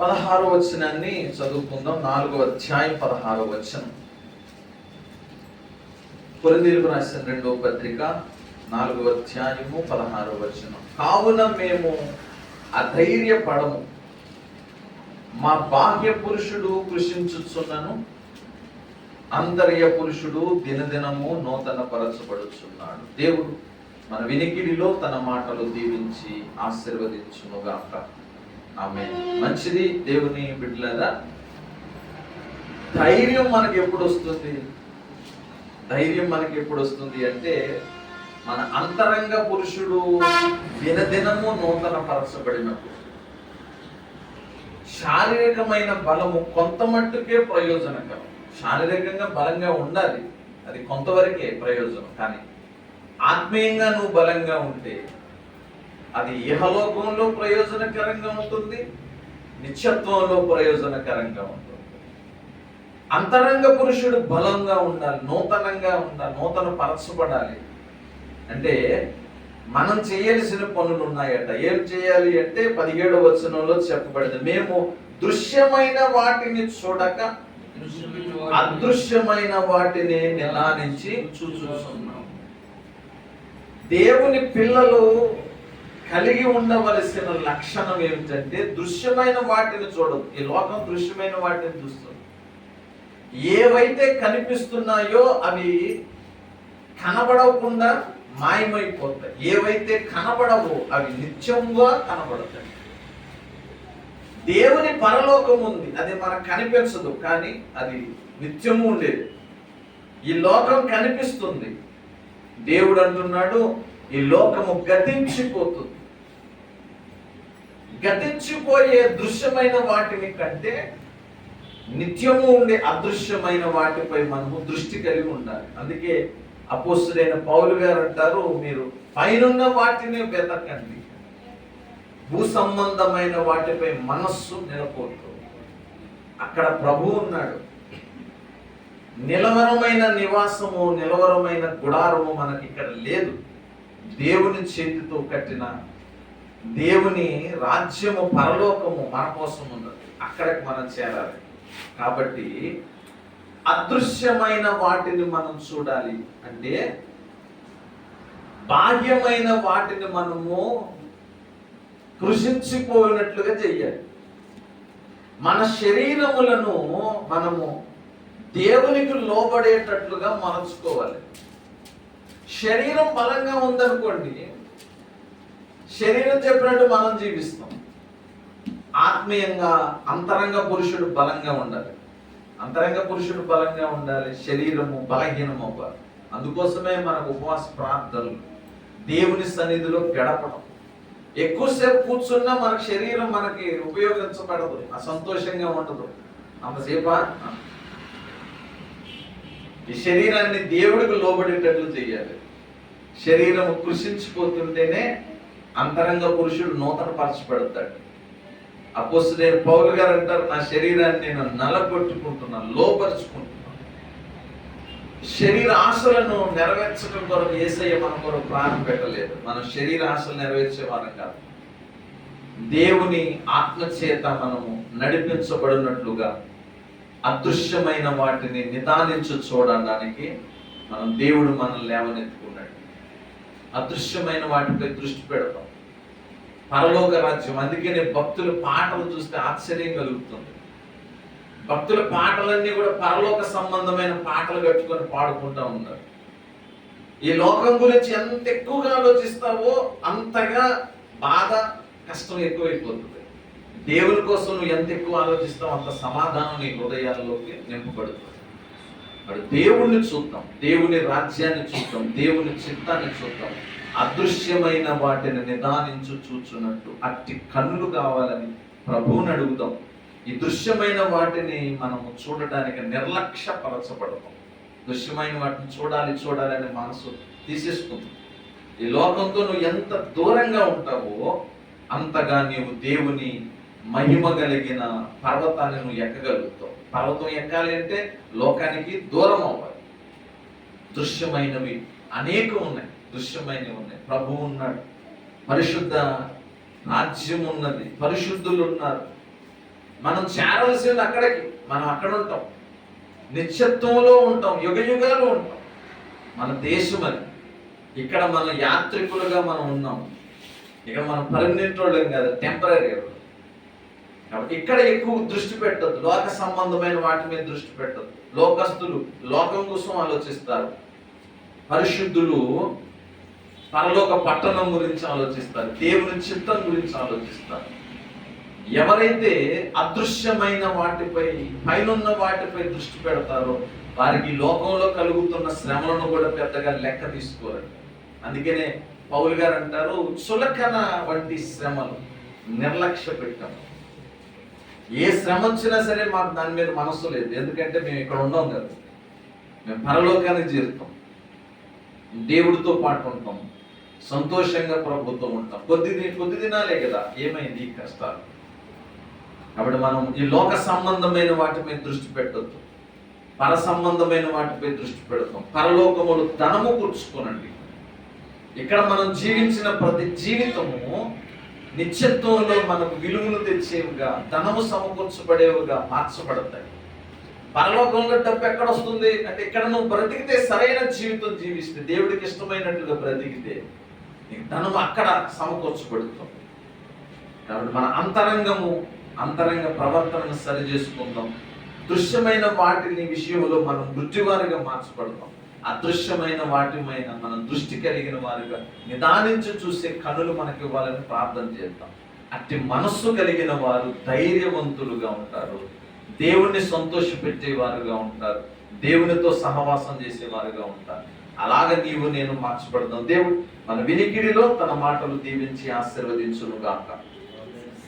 పదహారు వచనాన్ని చదువుకుందాం. నాలుగో అధ్యాయం పదహారో వచనం. కొరిందీలకు రాసిన రెండో పత్రిక నాలుగో అధ్యాయము పదహారో వచనం. కావున మేము అధైర్యపడము. మా బాహ్య పురుషుడు కృషించుచున్నను అంతర్య పురుషుడు దినదినము నూతన పరచబడుచున్నాడు దేవుడు మన వినికిడిలో తన మాటలు దీవించి ఆశీర్వదించునుగాక. ఆమె మంచిది దేవుని బిడ్డలారా? ధైర్యం మనకి ఎప్పుడు వస్తుంది? ధైర్యం మనకి ఎప్పుడు వస్తుంది అంటే మన అంతరంగ పురుషుడు దినదినము నూతన పరచబడినప్పుడు శారీరకమైన బలము కొంత మట్టుకే ప్రయోజనకరం శారీరకంగా బలంగా ఉండాలి. అది కొంతవరకే ప్రయోజనం. కానీ ఆత్మీయంగా నువ్వు బలంగా ఉంటే అది ఇహలోకంలో ప్రయోజనకరంగా ఉంటుంది నిత్యత్వంలో ప్రయోజనకరంగా ఉంటుంది. అంతరంగ పురుషుడు బలంగా ఉండాలి నూతనంగా ఉండాలి నూతన పరచబడాలి. అంటే మనం చేయాల్సిన పనులు ఉన్నాయట. ఏం చేయాలి అంటే పదిహేడు వచనంలో చెప్పబడింది. మేము దృశ్యమైన వాటిని చూడక అదృశ్యమైన వాటిని నిలానించి చూస్తున్నాం దేవుని పిల్లలు కలిగి ఉండవలసిన లక్షణం ఏమిటంటే దృశ్యమైన వాటిని చూడదు ఈ లోకం దృశ్యమైన వాటిని చూస్తుంది. ఏవైతే కనిపిస్తున్నాయో అవి కనబడకుండా మాయమైపోతాయి. ఏవైతే కనబడవో అవి నిత్యంగా కనబడతాయి. దేవుని పరలోకం ఉంది. అది మనకు కనిపించదు కానీ అది నిత్యము ఉండేది. ఈ లోకం కనిపిస్తుంది. దేవుడు అంటున్నాడు ఈ లోకము గతించిపోతుంది. గతించిపోయే దృశ్యమైన వాటిని కంటే నిత్యము ఉండే అదృశ్యమైన వాటిపై మనము దృష్టి కలిగి ఉండాలి. అందుకే అపోస్తుడైన పౌలు గారు అంటారు మీరు పైనున్న వాటిని వెతకండి. భూ సంబంధమైన వాటిపై మనస్సు నిలబోతు. అక్కడ ప్రభు ఉన్నాడు. నిలవరమైన నివాసము నిలవరమైన గుడారము మనకి ఇక్కడ లేదు. దేవుని చేతితో కట్టిన దేవుని రాజ్యము పరలోకము మన కోసం ఉన్నది. అక్కడికి మనం చేరాలి. కాబట్టి అదృశ్యమైన వాటిని మనం చూడాలి. అంటే బాహ్యమైన వాటిని మనము కృషించిపోయినట్లుగా చెయ్యాలి. మన శరీరములను మనము దేవునికి లోబడేటట్లుగా మలుచుకోవాలి. శరీరం బలంగా ఉందనుకోండి శరీరం చెప్పినట్టు మనం జీవిస్తాం ఆత్మీయంగా అంతరంగ పురుషుడు బలంగా ఉండాలి. అంతరంగ పురుషుడు బలంగా ఉండాలి శరీరము బలహీనం అవ్వాలి అందుకోసమే మనకు ఉపవాస ప్రార్థనలు దేవుని సన్నిధిలో గడపడం. ఎక్కువసేపు కూర్చున్నా మన శరీరం మనకి ఉపయోగించబడదు అసంతోషంగా ఉండదు. అంతసేపా? ఈ శరీరాన్ని దేవుడికి లోబడేటట్లు చేయాలి. శరీరం కృషించిపోతుంటేనే అంతరంగ పురుషుడు నూతన పరచబడతాడు అపోస్తుడైన పౌలు గారు అంటారు నా శరీరాన్ని నేను నలగొట్టుకుంటున్నాను లోపరుచుకుంటున్నాను శరీర ఆశలను నెరవేర్చడం కొరకు ఏసయ్య మన కొరకు ప్రాణం పెట్టలేదు. మనం శరీర ఆశలు నెరవేర్చేవారం కాదు. దేవుని ఆత్మ చేత మనము నడిపించబడినట్లుగా అదృశ్యమైన వాటిని నిదానించు చూడడానికి మనం దేవుడు మనల్ని లేవనెత్తుకున్నాడు. అదృశ్యమైన వాటిపై దృష్టి పెడతాం. పరలోక రాజ్యం అందుకనే భక్తుల పాటలు చూస్తే ఆశ్చర్యం కలుగుతుంది. భక్తుల పాటలన్నీ కూడా పరలోక సంబంధమైన పాటలు కట్టుకొని పాడుకుంటా ఉన్నారు. ఈ లోకం గురించి ఎంత ఎక్కువగా ఆలోచిస్తావో అంతగా బాధ కష్టం ఎక్కువైపోతుంది. దేవుని కోసం నువ్వు ఎంత ఎక్కువ ఆలోచిస్తావో అంత సమాధానం నీ హృదయాల్లోకి నింపబడుతుంది. మరి దేవుణ్ణి చూద్దాం. దేవుని రాజ్యాన్ని చూద్దాం. దేవుని చిత్తాన్ని చూద్దాం. అదృశ్యమైన వాటిని నిదానించు చూచున్నట్టు అట్టి కన్నులు కావాలని ప్రభువుని అడుగుదాం. ఈ దృశ్యమైన వాటిని మనము చూడటానికి నిర్లక్ష్యపరచబడతాం. దృశ్యమైన వాటిని చూడాలి చూడాలి అనే మనసు తీసేసుకుంది. ఈ లోకంతో నువ్వు ఎంత దూరంగా ఉంటావో అంతగా నీవు దేవుని మహిమ కలిగిన పర్వతాన్ని నువ్వు ఎక్కగలుగుతావు? పర్వతం ఎక్కాలి అంటే లోకానికి దూరం అవ్వాలి. దృశ్యమైనవి అనేకం ఉన్నాయి. దృశ్యమైనవి ఉన్నాయి. ప్రభు ఉన్నాడు. పరిశుద్ధ రాజ్యం ఉన్నది. పరిశుద్ధులు ఉన్నారు. మనం చేరవలసింది అక్కడికి. మనం అక్కడ ఉంటాం. నిత్యత్వంలో ఉంటాం. యుగ యుగాలు ఉంటాం. మన దేశం అది. ఇక్కడ మన యాత్రికులుగా మనం ఉన్నాం. ఇక మనం పర్మనెంట్ వాళ్ళం కాదు. టెంపరీ కాబట్టి ఇక్కడ ఎక్కువ దృష్టి పెట్టద్దు. లోక సంబంధమైన వాటి మీద దృష్టి పెట్టద్దు. లోకస్తులు లోకం కోసం ఆలోచిస్తారు. పరిశుద్ధులు పరలోక పట్టణం గురించి ఆలోచిస్తారు. దేవుని చిత్తం గురించి ఆలోచిస్తారు. ఎవరైతే అదృశ్యమైన వాటిపై పైనున్న వాటిపై దృష్టి పెడతారో వారికి లోకంలో కలుగుతున్న శ్రమలను కూడా పెద్దగా లెక్క తీసుకోరు. అందుకనే పౌలు గారు అంటారు చులకన వంటి శ్రమలు నిర్లక్ష్య పెట్టారు ఏ శ్రమ వచ్చినా సరే మాకు దాని మీద మనస్సు లేదు. ఎందుకంటే మేము ఇక్కడ ఉన్నాం కదా. మేము పరలోకానికి చేరుతాం. దేవుడితో పాటు ఉంటాం. సంతోషంగా ప్రభుత్వం ఉంటాం. కొద్ది కొద్ది దినాలే కదా ఏమైంది ఈ కష్టాలు? కాబట్టి మనం ఈ లోక సంబంధమైన వాటి మీద దృష్టి పెట్టొద్దు. పర సంబంధమైన వాటిపై దృష్టి పెడతాం. పరలోకములు ధనము కూర్చుకోనండి ఇక్కడ మనం జీవించిన ప్రతి జీవితము నిత్యత్వంలో మనకు విలువను తెచ్చేవిగా ధనము సమకూర్చబడేవిగా మార్చబడతాయి. పరలోకంలో డబ్బు ఎక్కడ వస్తుంది అంటే ఇక్కడ నువ్వు బ్రతికితే సరైన జీవితం జీవిస్తే దేవుడికి ఇష్టమైనట్లుగా బ్రతికితే నీకు ధనం అక్కడ సమకూర్చబడుతుంది. కాబట్టి మన అంతరంగము అంతరంగ ప్రవర్తనను సరి చేసుకుందాం దృశ్యమైన వాటిని విషయంలో మనం మృత్యువారిగా మార్చబడతాం. అదృశ్యమైన వాటిమైన మనం దృష్టి కలిగిన వారిగా నిదానించి చూసే కనులు మనకి ఇవ్వాలని ప్రార్థన చేద్దాం. అట్టి మనస్సు కలిగిన వారు ధైర్యవంతులుగా ఉంటారు. దేవుణ్ణి సంతోషపెట్టే వారుగా ఉంటారు. దేవునితో సహవాసం చేసేవారుగా ఉంటారు. అలాగ నీవు నేను మార్చబడదాం. దేవుడు మన వినికిడిలో తన మాటలు దీవించి ఆశీర్వదించును గాక